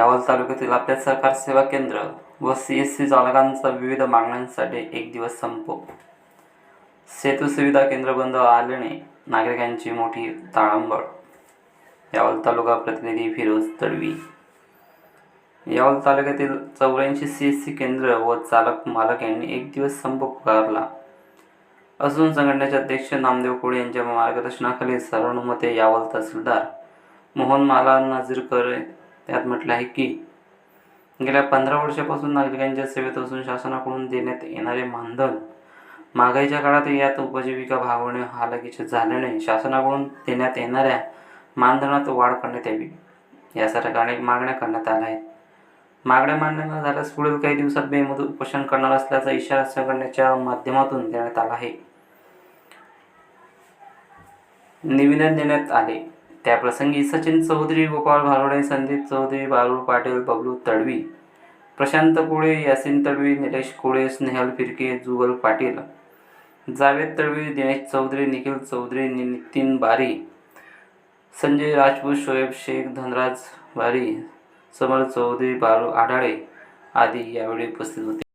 यावल तालुक्यातील आपल्या सरकार सेवा केंद्र व सी एस सी चालकांचा विविध मागण्यांसाठी एक दिवस संप. सेतू सुविधा केंद्र बंद आल्याने नागरिकांची मोठी ताळंबळ. यावल तालुका प्रतिनिधी फिरोज तडवी. यावल तालुक्यातील चौऱ्याऐंशी सी एस सी केंद्र व चालक मालक यांनी एक दिवस संप पुकारला. असून संघटनेचे अध्यक्ष नामदेव कोळे यांच्या मार्गदर्शनाखाली सर्वानुमते यावल तहसीलदार मोहन माला नाझीरकर त्यात म्हटले आहे की गेल्या पंधरा वर्षापासून नागरिकांच्या सेवेत असून शासनाकडून देण्यात येणारे मानधन महागाईच्या काळात यात उपजीविका भागवणे हालाकीचे झाल्याने शासनाकडून देण्यात येणाऱ्या मानधनात वाढ करण्यात यावी. यासारख्या अनेक मागण्या करण्यात आल्या आहेत. मागण्या मान्य न झाल्यास पुढील काही दिवसात बेमुदत उपोषण करणार असल्याचा इशारा संघटनेच्या माध्यमातून देण्यात आला आहे. निवेदन देण्यात आले. त्याप्रसंगी सचिन चौधरी गोपाळ भारोडे संदीप चौधरी बाळू पाटील बबलू तडवी प्रशांत कोळे यासिन तडवी निलेश कोळे स्नेहल फिरके जुगल पाटील जावेद तडवी दिनेश चौधरी निखिल चौधरी नितीन बारी संजय राजपूत शोएब शेख धनराज बारी समर चौधरी बाळू आढाळे आदी यावेळी उपस्थित होते.